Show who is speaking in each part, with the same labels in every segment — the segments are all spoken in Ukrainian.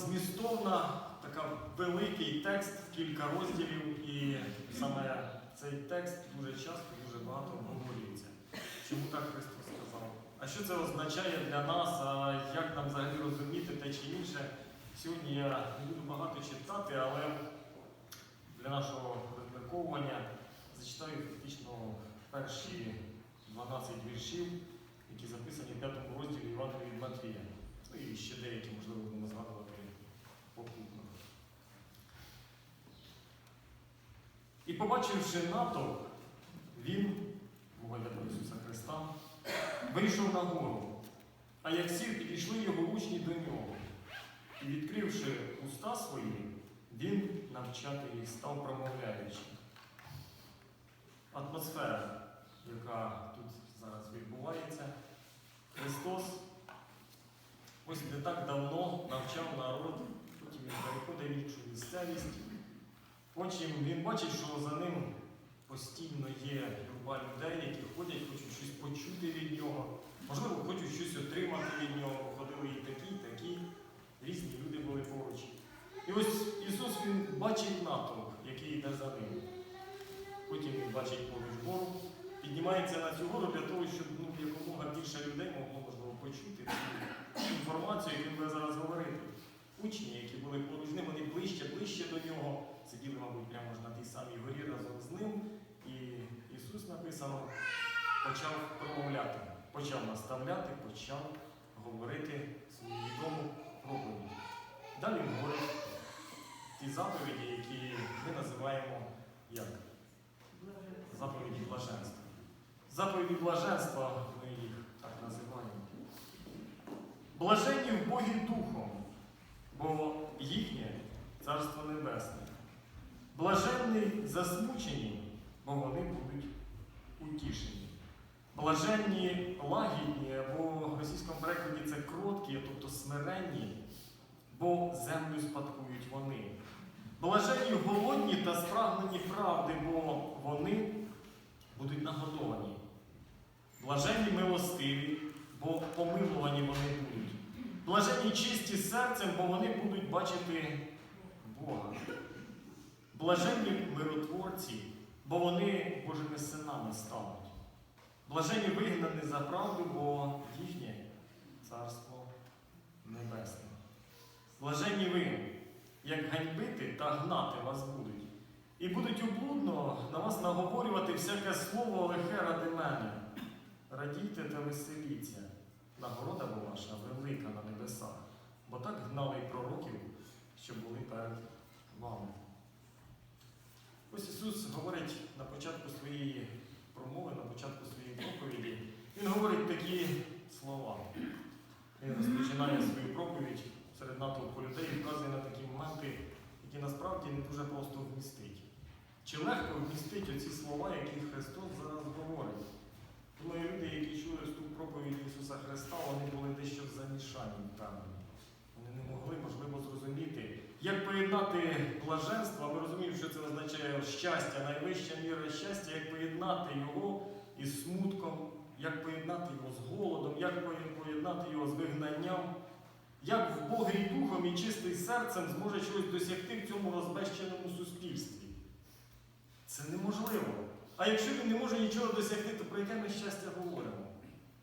Speaker 1: змістовна, така великий текст, кілька розділів, і саме цей текст дуже часто, дуже багато обговорюється. Чому так Христос сказав? А що це означає для нас? А як нам взагалі розуміти те чи інше? Сьогодні я не буду багато читати, але для нашого розмірковування зачитаю фактично перші 12 віршів, які записані в п'ятому розділі Івангелія від Матвія. Ну і ще деякі, можливо, будемо згадувати покупно. І побачивши натовп, він, про Ісуса Христа, вийшов на гору, а як сів, підійшли його учні до нього. І відкривши уста свої, він навчати їх став промовляючи. Атмосфера, яка тут зараз відбувається, Христос ось не так давно навчав народ, переходить в іншу місцевість. Потім він бачить, що за ним постійно є юрба людей, які ходять, хочуть щось почути від нього, можливо, хочуть щось отримати від нього. Ходили і такі, і такі. Різні люди були поруч. І ось Ісус Він бачить натовп, який йде за ним. Потім він бачить поруч гору, піднімається на цю гору для того, щоб ну, якомога більше людей могло можливо почути цю інформацію, яку буде зараз говорити. Учні, які були поруч з ним, вони ближче, ближче до нього, сиділи, мабуть, прямо ж на тій самій горі разом з ним. І Ісус написано, почав промовляти, почав наставляти, почав говорити свою відому проповідь. Далі говорить ті заповіді, які ми називаємо як? Заповіді блаженства. Заповіді блаженства ми їх так називаємо. Блаженні в Богі Духом, бо їхнє Царство Небесне. Блаженні засмучені, бо вони будуть утішені. Блаженні лагідні, або в російському перекладі це кроткі, тобто смиренні, бо землю спадкують вони. Блаженні голодні та спрагнені правди, бо вони будуть нагодовані. Блаженні милостиві, бо помилувані вони будуть. Блаженні чисті серцем, бо вони будуть бачити Бога. Блаженні миротворці, бо вони Божими синами стануть. Блаженні вигнані за правду, бо їхнє царство небесне. Блаженні ви, як ганьбити та гнати вас будуть. І будуть облудно на вас наговорювати всяке слово лихе ради мене. Радійте та веселіться, нагорода ваша велика на небесах, бо так гнали й пророків, що були перед вами. Ось Ісус говорить на початку своєї промови, на початку своєї проповіді, Він говорить такі слова. Він розпочинає свою проповідь серед натовпу людей і вказує на такі моменти, які насправді не дуже просто вмістить. Чи легко вмістить оці слова, які Христос зараз говорить? Думаю, люди, які чули ту проповідь Ісуса Христа, вони були дещо замішані, певні. Вони не могли, можливо, зрозуміти, як поєднати блаженство, ми розуміємо, що це означає щастя, найвища міра щастя, як поєднати його із смутком, як поєднати його з голодом, як поєднати його з вигнанням, як в Богий духом і чистий серцем зможе чогось досягти в цьому розбещеному суспільстві. Це неможливо. А якщо він не може нічого досягти, то про яке ми щастя говоримо?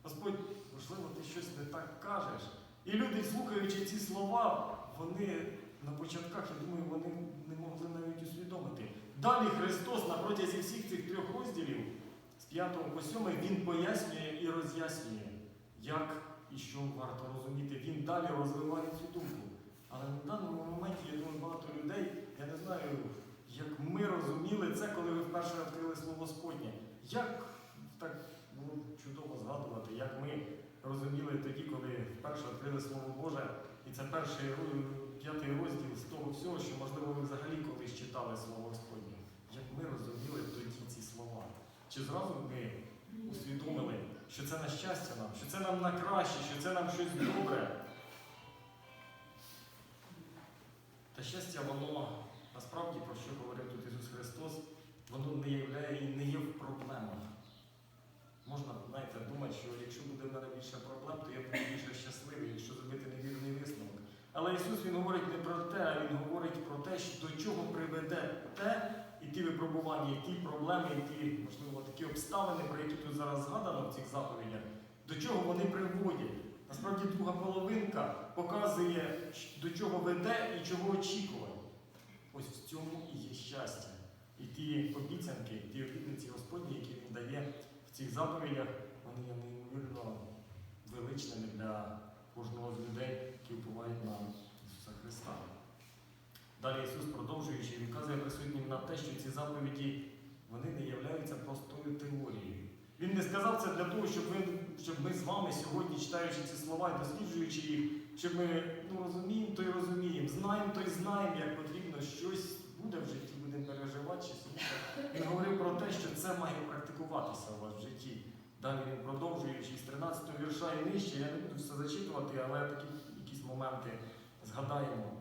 Speaker 1: Господь, можливо, ти щось не так кажеш. І люди, слухаючи ці слова, вони на початках, я думаю, вони не могли навіть усвідомити. Далі Христос на протязі всіх цих трьох розділів, з 5 по 7, Він пояснює і роз'яснює, як і що варто розуміти. Він далі розвиває цю думку. Але на даному моменті, я думаю, багато людей, я не знаю, як ми розуміли це, коли ви вперше відкрили слово Господнє. Як так було чудово згадувати, як ми розуміли тоді, коли вперше відкрили Слово Боже, і це перший п'ятий розділ з того всього, що, можливо, ви взагалі колись читали Слово Господнє. Як ми розуміли тоді ці слова? Чи зразу ми усвідомили, що це на щастя нам, що це нам на краще, що це нам щось добре? Та Щастя, воно насправді, про що говорив тут Ісус Христос, воно не є, і не є в проблемах. Можна, знаєте, думати, що якщо буде в мене більше проблем, то я буду більше щасливий, якщо зробити невірний висновок. Але Ісус Він говорить не про те, а Він говорить про те, що до чого приведе те, і ті випробування, і ті проблеми, і ті, можливо, такі обставини, про які тут зараз згадано в цих заповідях, до чого вони приводять. Насправді друга половинка показує, до чого веде і чого очікувати. Ось в цьому і є щастя. І ті обіцянки, ті обітниці Господні, які Він дає в цих заповідях, вони є неймовірно величними для кожного з людей, які впливають на Ісуса Христа. Далі Ісус, продовжуючи, Він вказує присутнім на те, що ці заповіді вони не являються простою теорією. Він не сказав це для того, щоб, ви, щоб ми з вами сьогодні, читаючи ці слова і досліджуючи їх, щоб ми ну, розуміємо, то й розуміємо, знаємо, то й знаємо, як потрібно щось буде в житті, будемо переживати чи інше. Він говорив про те, що це має практикуватися у вас в житті. Далі він продовжуючи з 13 вірша і нижче, я не буду все зачитувати, але такі якісь моменти згадаємо.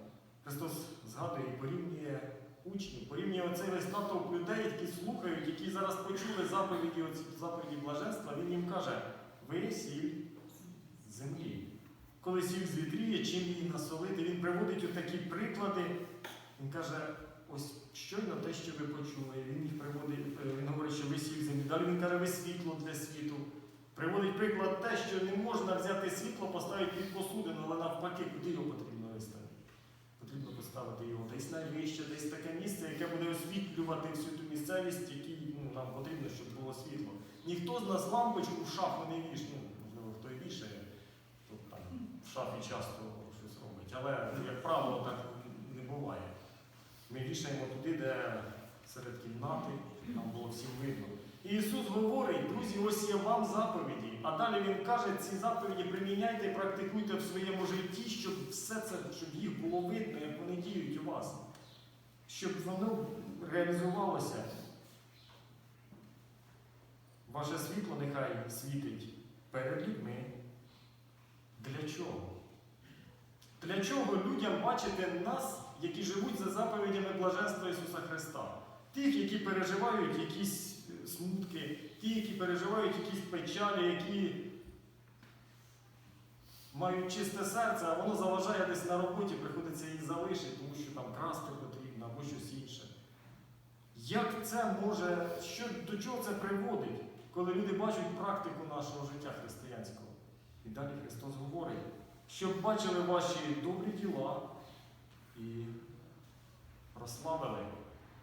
Speaker 1: Христос згадує і порівнює учнів, порівнює оцей весь натовп людей, які слухають, які зараз почули заповіді, заповіді блаженства. Він їм каже: ви сіль землі. Коли сіль звітріє, чим її насолити, він приводить отакі приклади. Він каже, ось щойно те, що ви почули. Він їх приводить, е, він говорить, що ви сіль землі. Далі він каже, ви світло для світу. Приводить приклад те, що не можна взяти світло, поставити під посудину, але навпаки, куди його потрібно виставити? Потрібно поставити його десь найвище, десь таке місце, яке буде освітлювати всю ту місцевість, якій ну, нам потрібно, щоб було світло. Ніхто з нас лампочку в шафу не віш, ну, можливо, хто і вішає, то там в шафі часто щось робить. Але, як правило, так не буває. Ми вішаємо туди, де серед кімнати, нам було всім видно. І Ісус говорить, друзі, ось є вам заповіді. А далі Він каже, ці заповіді приміняйте, і практикуйте в своєму житті, щоб все це, щоб їх було видно, як вони діють у вас. Щоб воно реалізувалося. Ваше світло нехай світить перед людьми. Для чого? Для чого людям бачити нас, які живуть за заповідями блаженства Ісуса Христа? Тих, які переживають якісь е, смутки, ті, які переживають якісь печалі, які мають чисте серце, а воно заважає десь на роботі, приходиться їх залишити, тому що там красти потрібно або щось інше. Як це може, що, до чого це приводить, коли люди бачать практику нашого життя християнського? І далі Христос говорить, щоб бачили ваші добрі діла і прославили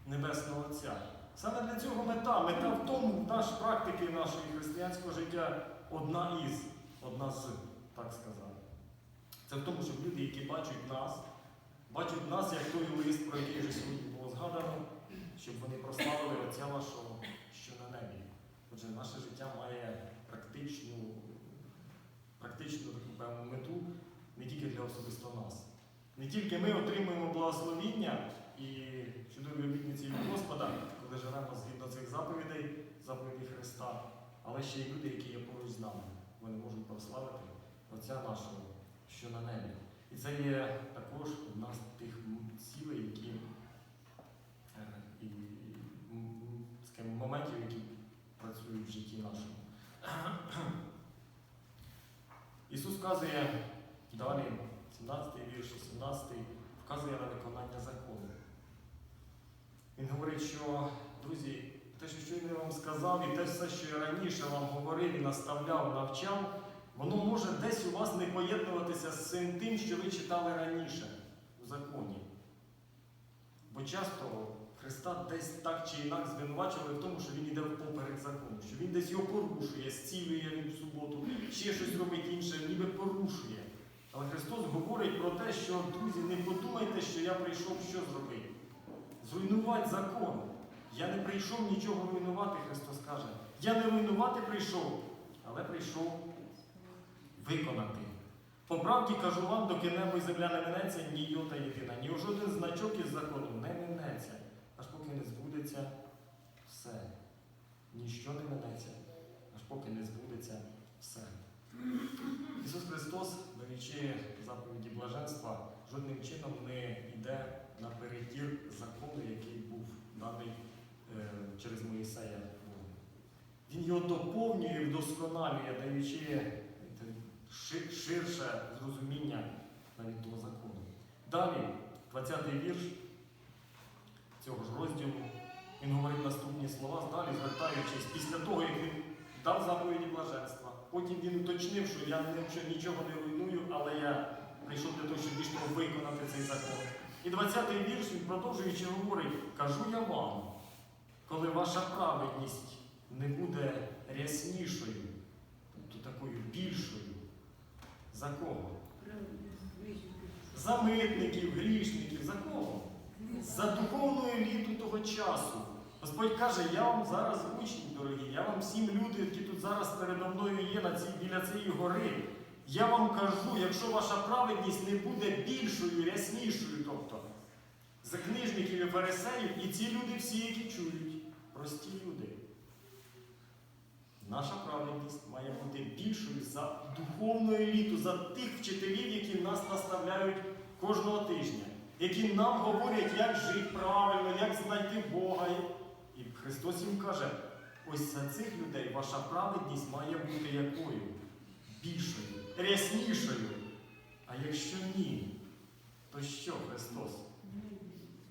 Speaker 1: Небесного Отця. Саме для цього мета. Мета в тому, наш практики нашого християнського життя одна із, одна з, так сказати. Це в тому, щоб люди, які бачать нас, бачать нас як той лист, про який вже сьогодні було згадано, щоб вони прославили Отця вашого, що на небі. Отже, наше життя має практичну, практичну певну мету не тільки для особисто нас. Не тільки ми отримуємо благословіння і чудові обітниці від Господа, коли живемо згідно цих заповідей, заповідей Христа, але ще й люди, які є поруч з нами. Вони можуть прославити Отця нашого, що на небі. І це є також одна з тих цілей, які е, і скажімо, моментів, які працюють в житті нашому. Ісус вказує далі, 17 вірш, 17, вказує на виконання закону. Він говорить, що, друзі, те, що щойно я вам сказав, і те все, що я раніше вам говорив наставляв, навчав, воно може десь у вас не поєднуватися з цим тим, що ви читали раніше у законі. Бо часто Христа десь так чи інак звинувачували в тому, що він йде поперек закону, що він десь його порушує, зцілює він в суботу, ще щось робить інше, ніби порушує. Але Христос говорить про те, що, друзі, не подумайте, що я прийшов що зробити. Зруйнувати закон. Я не прийшов нічого руйнувати, Христос каже. Я не руйнувати прийшов, але прийшов виконати. По правді кажу вам, доки небо і земля не минеться, ні йота єдина, ні жоден значок із закону не минеться, аж поки не збудеться все. Ніщо не минеться, аж поки не збудеться все. Ісус Христос, даючи заповіді блаженства, жодним чином не йде перекір закону, який був даний е, через Моїсея Богом. Він його доповнює, вдосконалює, даючи ширше зрозуміння навіть того закону. Далі, 20-й вірш цього ж розділу, він говорить наступні слова, далі звертаючись після того, як він дав заповіді блаженства. Потім він уточнив, що я нічого- не але я прийшов для того, щоб більш виконати цей закон. І 20-й вірш він продовжуючи говорить, кажу я вам, коли ваша праведність не буде ряснішою, тобто такою більшою, за кого? За митників, грішників, за кого? За духовну еліту того часу. Господь каже, я вам зараз учні дорогі, я вам всім люди, які тут зараз передо мною є на цій, біля цієї гори. Я вам кажу, якщо ваша праведність не буде більшою, ряснішою, тобто за книжників і фарисеїв, і ці люди всі, які чують, прості люди. Наша праведність має бути більшою за духовну еліту, за тих вчителів, які нас наставляють кожного тижня, які нам говорять, як жити правильно, як знайти Бога. І Христос їм каже, ось за цих людей ваша праведність має бути якою? Більшою, ряснішою. А якщо ні, то що Христос?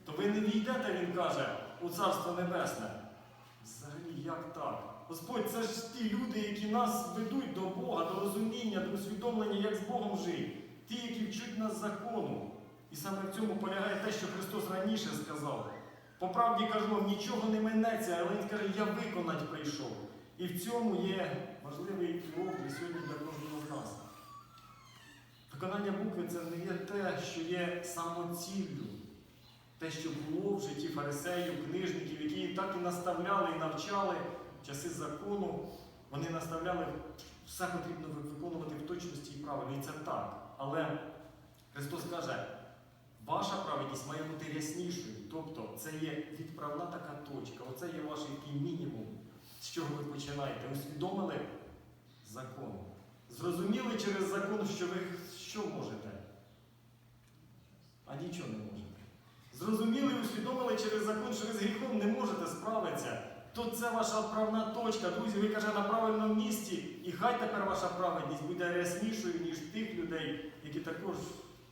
Speaker 1: То ви не війдете, Він каже, у Царство Небесне. Взагалі, як так? Господь, це ж ті люди, які нас ведуть до Бога, до розуміння, до усвідомлення, як з Богом жити. Ті, які вчуть нас закону. І саме в цьому полягає те, що Христос раніше сказав. По правді кажу вам, нічого не минеться, але Він каже, я виконати прийшов. І в цьому є важливий урок для сьогодні для кожного з нас. Виконання букви це не є те, що є самоціллю. Те, що було в житті фарисеїв, книжників, які так і наставляли і навчали в часи закону, вони наставляли, все потрібно виконувати в точності і правильно. І це так. Але Христос каже, ваша праведність має бути ряснішою. Тобто це є відправна така точка, оце є ваш який мінімум, з чого ви починаєте. Усвідомили закон. Зрозуміли через закон, що ви що можете, а нічого не можете. Зрозуміли і усвідомили через закон, що ви з гріхом не можете справитися, то це ваша отправна точка. Друзі, ви каже на правильному місці, і хай тепер ваша праведність буде ряснішою, ніж тих людей, які також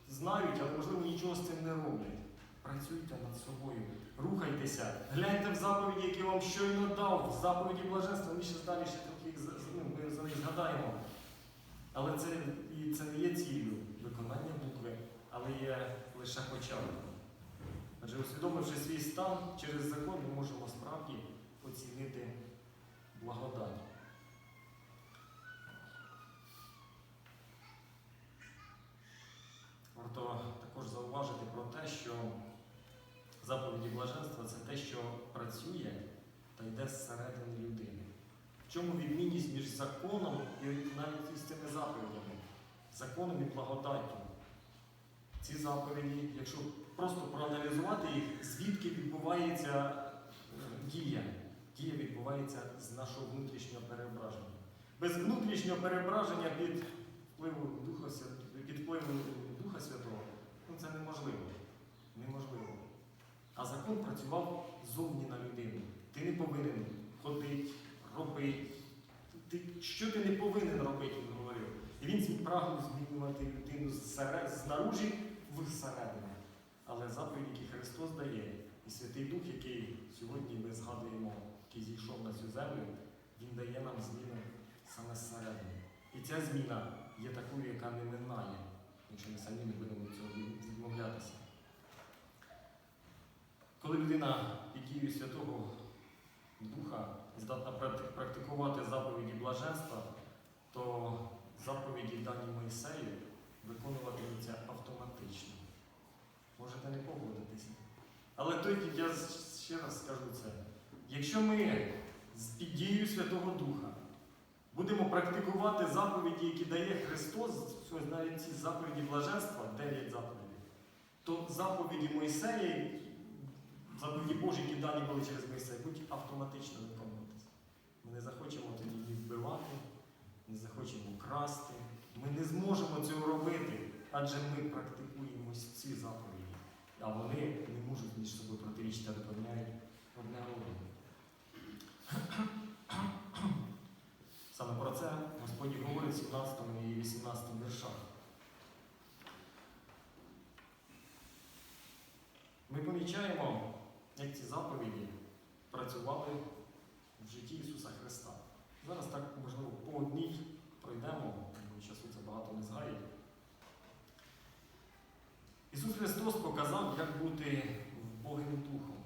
Speaker 1: знають, але можливо нічого з цим не роблять. Працюйте над собою, рухайтеся, гляньте в заповіді, які вам щойно дав, в заповіді блаженства. Ми ще далі ще трохи ну, за них згадаємо. Але це, і це не є ціллю виконання букви, але є лише початком. Адже усвідомивши свій стан через закон, ми можемо справді оцінити благодать. Варто також зауважити про те, що заповіді блаженства це те, що працює та йде зсередини людини. Чому відмінність між законом і навіть із цими заповідями? Законом і благодаттю. Ці заповіді, якщо просто проаналізувати їх, звідки відбувається е, дія. Дія відбувається з нашого внутрішнього переображення. Без внутрішнього переображення під впливом Духа, Свят- під впливом Духа Святого ну, це неможливо. Неможливо. А закон працював зовні на людину. Ти не повинен ходити, робити. Ти, що ти не повинен робити, він говорив. І він прагнув змінювати людину знаружі всередину. Але заповідь, які Христос дає, і Святий Дух, який сьогодні ми згадуємо, який зійшов на цю землю, Він дає нам зміну саме зсередини. І ця зміна є такою, яка не минає, якщо ми самі не будемо від цього відмовлятися. Коли людина під дією Святого Духа здатна практикувати заповіді блаженства, то заповіді дані Моїсею виконуватимуться автоматично. Можете не погодитися. Але тоді я ще раз скажу це. Якщо ми з під дією Святого Духа будемо практикувати заповіді, які дає Христос, навіть ці заповіді блаженства, 9 заповідей, то заповіді Мойсея, заповіді Божі, які дані були через Мойсея, будуть автоматично виконуватися. Не захочемо тоді їх вбивати, не захочемо красти. Ми не зможемо цього робити, адже ми практикуємо ці заповіді, а вони не можуть героїв. Саме про це Господь говорить в 17 і 18 віршах. Ми помічаємо, як ці заповіді працювали в житті Ісуса Христа. Зараз так, можливо, по одній пройдемо, бо часу це багато не згає. Ісус Христос показав, як бути Богим Духом.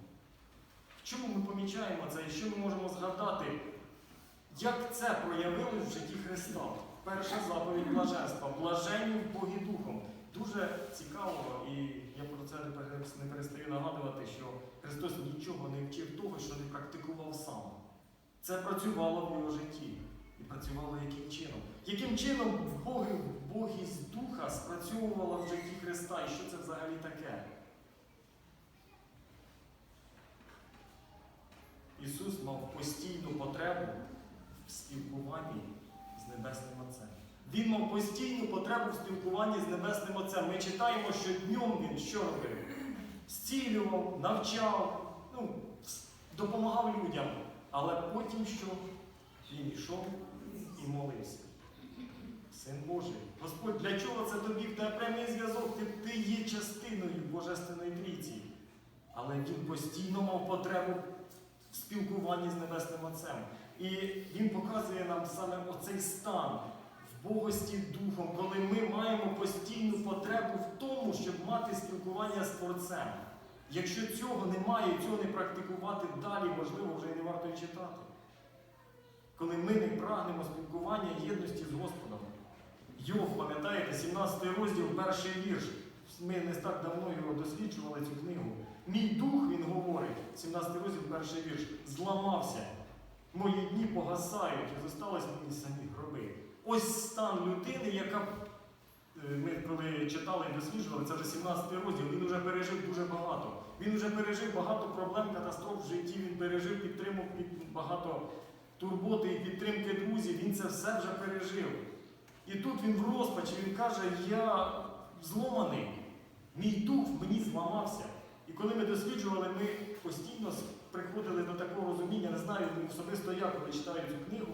Speaker 1: В чому ми помічаємо це і що ми можемо згадати, як це проявилось в житті Христа? Перша заповідь блаженства. Блаженні в Богі Духом. Дуже цікаво, і я про це не перестаю нагадувати, що Христос нічого не вчив того, що не практикував сам. Це працювало в його житті. І працювало яким чином? Яким чином в Богість Духа спрацьовувала в житті Христа? І що це взагалі таке? Ісус мав постійну потребу в спілкуванні з Небесним Отцем. Він мав постійну потребу в спілкуванні з Небесним Отцем. Ми читаємо, що днем він що робив? Зцілював, навчав, ну, допомагав людям. Але потім що? Він йшов і молився. Син Божий. Господь, для чого це тобі? В тебе прямий зв'язок, ти, ти є частиною Божественної трійці. Але він постійно мав потребу в спілкуванні з Небесним Отцем. І він показує нам саме оцей стан в Богості Духом, коли ми маємо постійну потребу в тому, щоб мати спілкування з Творцем. Якщо цього немає, цього не практикувати далі, можливо, вже і не варто і читати. Коли ми не прагнемо спілкування єдності з Господом. Йов, пам'ятаєте, 17 розділ, перший вірш. Ми не так давно його досліджували цю книгу. Мій дух, він говорить, 17 розділ, перший вірш, зламався. Мої дні погасають, і зосталось мені самі гроби. Ось стан людини, яка ми коли читали і досліджували, це вже 17 розділ, він вже пережив дуже багато. Він вже пережив багато проблем, катастроф в житті, він пережив, підтримав під багато турботи і підтримки друзів, він це все вже пережив. І тут він в розпачі, він каже, я зломаний, мій дух мені зламався. І коли ми досліджували, ми постійно приходили до такого розуміння, не знаю, особисто я, коли читаю цю книгу,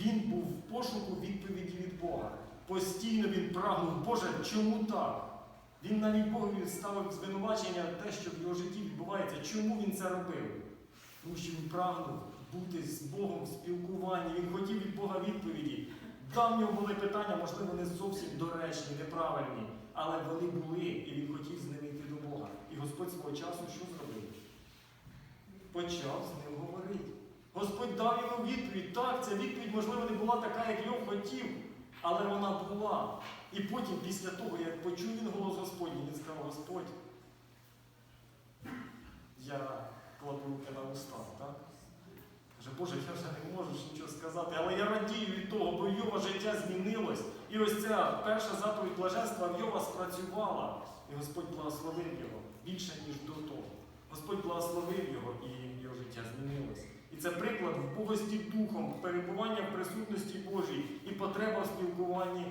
Speaker 1: він був в пошуку відповіді від Бога. Постійно він прагнув, Боже, чому так? Він навіть Богові ставив звинувачення те, що в його житті відбувається. Чому він це робив? Тому що він прагнув бути з Богом в спілкуванні, він хотів від Бога відповіді. Да, в нього були питання, можливо, не зовсім доречні, неправильні, але вони були, і він хотів з ними йти до Бога. І Господь свого часу що зробив? Почав з ним говорити. Господь дав йому відповідь. Так, ця відповідь, можливо, не була така, як Йов хотів, але вона була. І потім, після того, як почув він голос Господній, він сказав, Господь, я кладу руки на уста, так? Каже, Боже, я вже не можу нічого сказати, але я радію від того, бо Йова життя змінилось. І ось ця перша заповідь блаженства в Йова спрацювала, і Господь благословив його більше, ніж до того. Господь благословив його і його життя змінилось. І це приклад в Богості Духом, перебування в присутності Божій і потреба в спілкуванні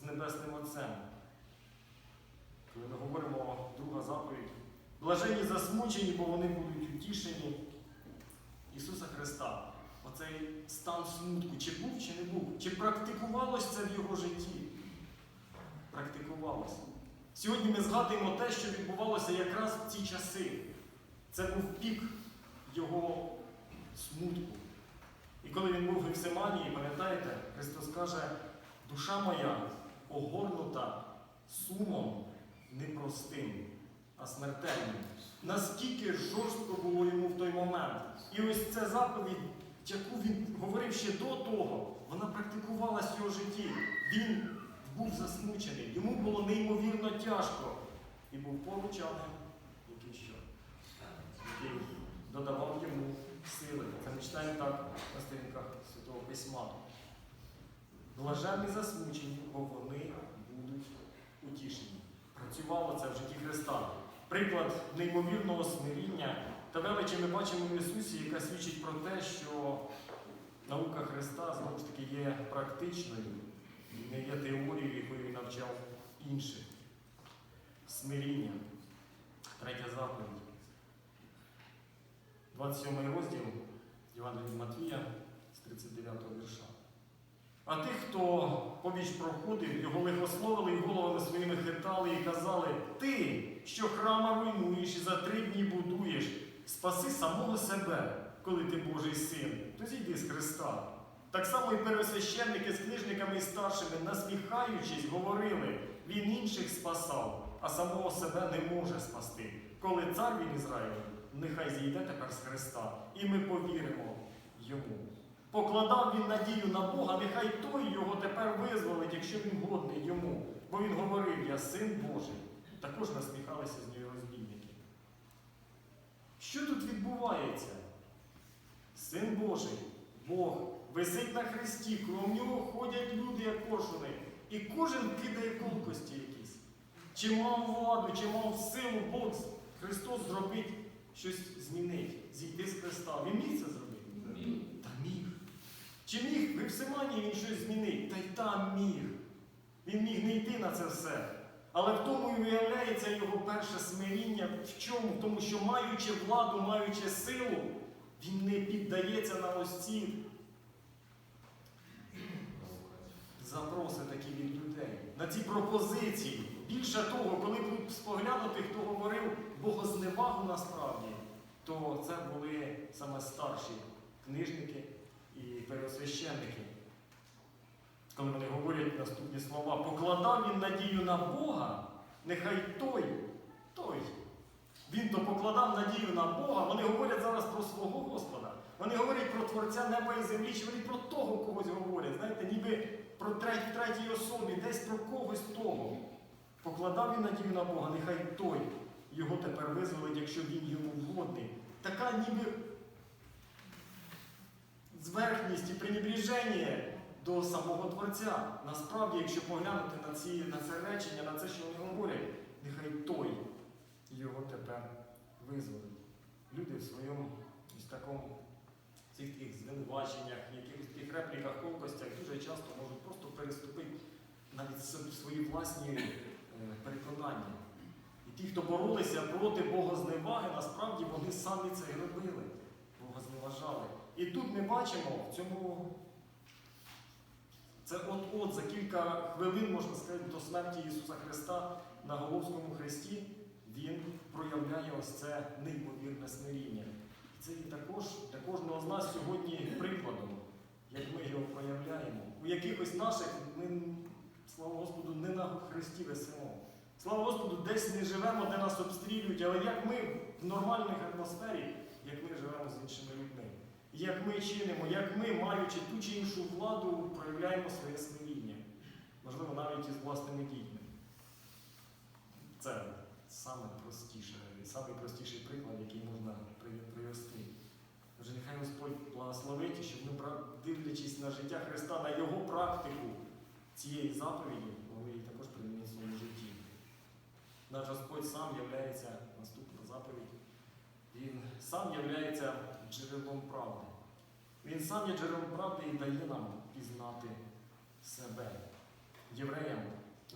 Speaker 1: з Небесним Отцем. Коли ми говоримо друга заповідь, блажені засмучені, бо вони будуть утішені. Ісуса Христа, оцей стан смутку, чи був, чи не був, чи практикувалось це в Його житті? Практикувалося. Сьогодні ми згадуємо те, що відбувалося якраз в ці часи. Це був пік Його смутку. І коли він був в Гефсиманії, пам'ятаєте, Христос каже, душа моя огорнута сумом непростим, а смертельним. Наскільки жорстко було йому в той момент. І ось ця заповідь, яку він говорив ще до того, вона практикувалась в його житті. Він був засмучений, йому було неймовірно тяжко. І був поруч ангел, який що? Який додавав йому сили. Це ми читаємо так на сторінках Святого Письма. Блаженні засмучені, бо вони будуть утішені. Працювало це в житті Христа. Приклад неймовірного смиріння та величі ми бачимо в Ісусі, яка свідчить про те, що наука Христа знову ж таки є практичною, не є теорією, якою він навчав інших. Смиріння. Третя заповідь. 27 розділ Євангелія Матвія з 39 вірша. А тих, хто побіч проходив, його лихословили і головами своїми хитали і казали: Ти, що храма руйнуєш і за три дні будуєш, спаси самого себе, коли ти Божий син, то зійди з Христа. Так само і первосвященники з книжниками і старшими, насміхаючись, говорили, він інших спасав, а самого себе не може спасти. Коли цар він Ізраїлю, нехай зійде тепер з Христа, і ми повіримо йому. Покладав він надію на Бога, нехай той його тепер визволить, якщо він годний йому. Бо він говорив, я син Божий. Також насміхалися з нього розбійники. Що тут відбувається? Син Божий, Бог, висить на хресті, крім нього ходять люди, як коршуни, і кожен кидає колкості якісь. Чи мав владу, чи мав силу Бог Христос зробить щось змінить, зійти з Христа. Він міг це зробити? Та міг. Чи міг в Епсимані він щось змінить? Та й там міг. Він міг не йти на це все. Але в тому і виявляється його перше смиріння. В чому? В тому, що маючи владу, маючи силу, він не піддається на ось ці запроси такі від людей, на ці пропозиції. Більше того, коли б споглянути, хто говорив богозневагу насправді, то це були саме старші книжники і первосвященники. Коли вони говорять наступні слова, покладав він надію на Бога, нехай той, той. Він то покладав надію на Бога. Вони говорять зараз про свого Господа. Вони говорять про Творця неба і землі, чи вони про того когось говорять. Знаєте, ніби про третій, третій особі, десь про когось того. Покладав він надію на Бога, нехай той його тепер визволить, якщо він йому вгодний. Така ніби зверхність і пренебріження до самого Творця. Насправді, якщо поглянути на, ці, на це речення, на це, що вони говорять, нехай той його тепер визволить. Люди в своєму ось такому цих таких звинуваченнях, якихось тих репліках, колкостях дуже часто можуть просто переступити навіть свої власні е, переконання. Ті, хто боролися проти Богозневаги, насправді вони самі це робили. Бога зневажали. І тут ми бачимо в цьому. Це от-от за кілька хвилин, можна сказати, до смерті Ісуса Христа на Головському хресті Він проявляє ось це неймовірне смиріння. І це також для кожного з нас сьогодні прикладом, як ми його проявляємо. У якихось наших ми, слава Господу, не на Христі весемо. Слава Господу, десь не живемо, де нас обстрілюють, але як ми в нормальній атмосфері, як ми живемо з іншими людьми. Як ми чинимо, як ми, маючи ту чи іншу владу, проявляємо своє смиріння. Можливо, навіть із власними дітьми. Це саме простіше, самий простіший приклад, який можна привести. Отже, нехай Господь благословить, щоб ми, дивлячись на життя Христа, на Його практику цієї заповіді, могли її також примінити в своєму житті. Наш Господь сам являється, наступна заповідь, Він сам являється джерелом правди. Він сам є джерелом правди і дає нам пізнати себе. Євреям,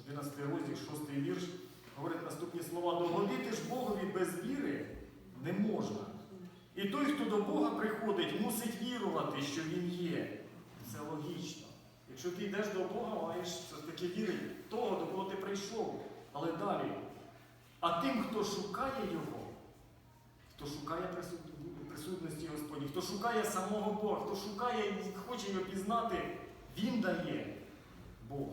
Speaker 1: 11 розділ, 6 вірш, говорить наступні слова: догодити ж Богові без віри не можна. І той, хто до Бога приходить, мусить вірувати, що Він є. Це логічно. Якщо ти йдеш до Бога, маєш все-таки вірити того, до кого ти прийшов. Але далі. А тим, хто шукає Його, хто шукає присутності Господні, хто шукає самого Бога, хто шукає і хоче його пізнати, Він дає Бог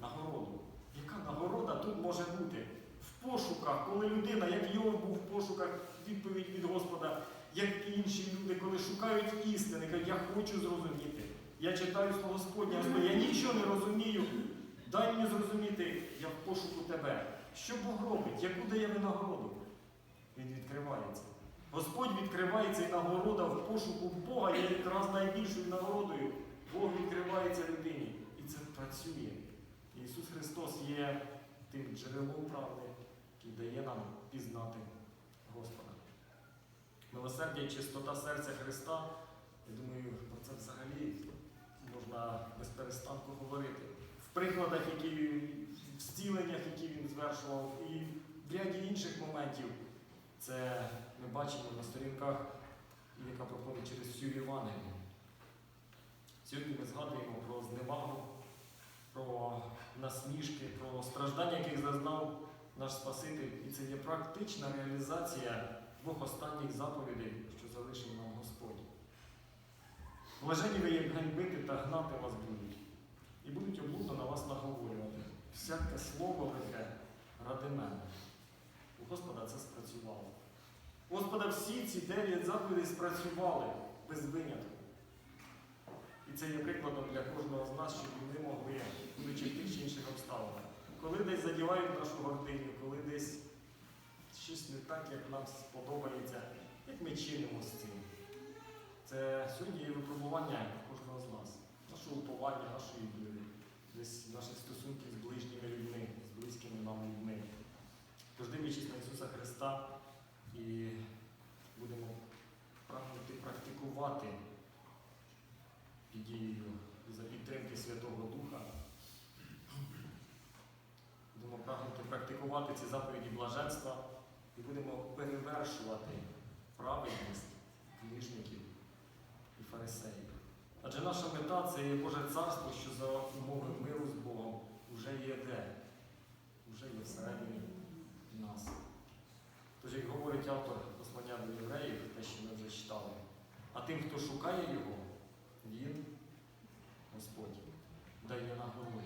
Speaker 1: нагороду. Яка нагорода тут може бути? В пошуках, коли людина, як Йов був в пошуках відповідь від Господа, як і інші люди, коли шукають істини, кажуть, я хочу зрозуміти. Я читаю Слово Господнє, я нічого не розумію. Дай мені зрозуміти, я в пошуку тебе. Що Бог робить? Яку дає винагороду? Він відкривається. Господь відкривається і нагорода в пошуку Бога є якраз найбільшою нагородою. Бог відкривається людині. І це працює. Ісус Христос є тим джерелом правди, який дає нам пізнати Господа. Милосердя і чистота серця Христа, я думаю, про це взагалі можна без перестанку говорити. В прикладах, які зціленнях, які він звершував, і в ряді інших моментів. Це ми бачимо на сторінках яка проходить через всю Євангелію. Сьогодні ми згадуємо про зневагу, про насмішки, про страждання, яких зазнав наш Спаситель. І це є практична реалізація двох останніх заповідей, що залишив нам Господь. Блажені ви, як ганьбити та гнати вас будуть, і будуть облудно на вас наговорювати. Всяке слово лихе ради мене. У Господа це спрацювало. Господа всі ці дев'ять заповідей спрацювали без винятку. І це є прикладом для кожного з нас, щоб ми могли, будучи тих чи інших обставинах. Коли десь задівають нашу гординю, коли десь щось не так, як нам сподобається, як ми чинимо з цим. Це сьогодні є випробування кожного з нас, нашого уповання, нашої віри, десь наших стосунків з ближніми людьми, з близькими нам людьми. Тож дивлячись на Ісуса Христа і будемо прагнути практикувати під дією за підтримки Святого Духа. Будемо прагнути практикувати ці заповіді блаженства і будемо перевершувати праведність книжників і фарисеїв. Адже наша мета це є Боже царство, що за умови миру з Богом вже є де? Уже є всередині нас. Тож, як говорить автор послання до євреїв, те, що ми вже читали, а тим, хто шукає його, він, Господь, дає нагороду.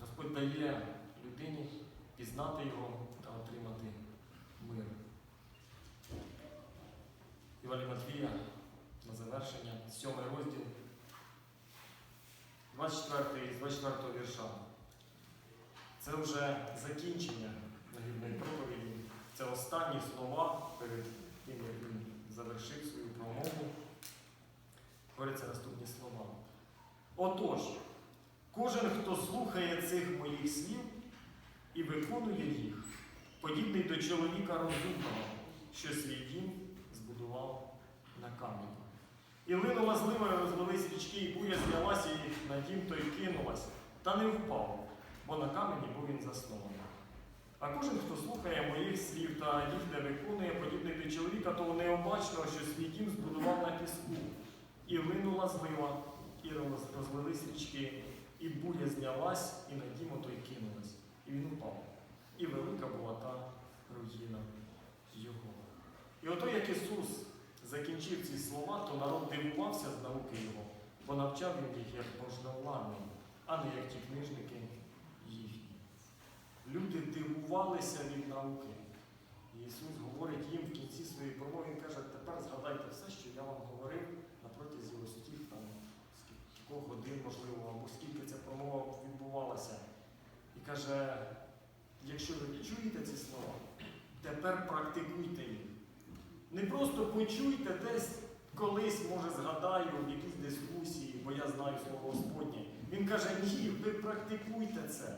Speaker 1: Господь дає людині пізнати його та отримати мир. Івалі Матвія на завершення, 7 розділ, 24, з 24 вірша. Це вже закінчення нагідної проповіді. Це останні слова перед тим, як він завершив свою промову. Говоряться наступні слова. Отож, кожен, хто слухає цих моїх слів і виконує їх, подібний до чоловіка розумного, що свій дім збудував на камені. І линула злива, і розлились річки, і буря знялася, і на дім той кинулась, та не впав, бо на камені був він заснований. А кожен, хто слухає моїх слів та їх не виконує, подібний до чоловіка, того необачного, що свій дім збудував на піску. І линула злива, і роз- розлились річки, і буря знялась, і на дім отой кинулась. І він упав. І велика була та руїна його. І ото як Ісус закінчив ці слова, то народ дивувався з науки Його, бо навчав він їх як можновладний, а не як ті книжники їхні. Люди дивувалися від науки. Ісус говорить їм в кінці своєї промови, Він каже, тепер згадайте все, що я вам говорив на протязі ось тих там скількох годин, можливо, або скільки ця промова відбувалася. І каже, якщо ви чуєте ці слова, тепер практикуйте їх. Не просто почуйте десь колись, може, згадаю в якійсь дискусії, бо я знаю слово Господнє. Він каже, ні, ви практикуйте це.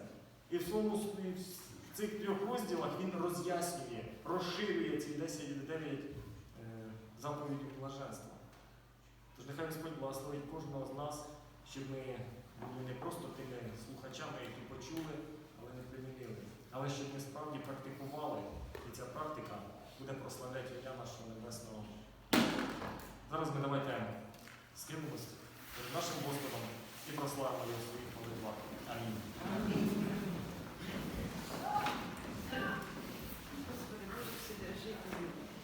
Speaker 1: І в своєму в цих трьох розділах він роз'яснює, розширює ці 10 9 е, заповідів блаженства. Тож нехай Господь благословить кожного з нас, щоб ми були не просто тими слухачами, які почули, але не примінили. Але щоб ми справді практикували, і ця практика буде прославляти ім'я нашого Небесного. Зараз ми давайте скинемось перед нашим Господом і прославимо його своїх молитвах. Амінь.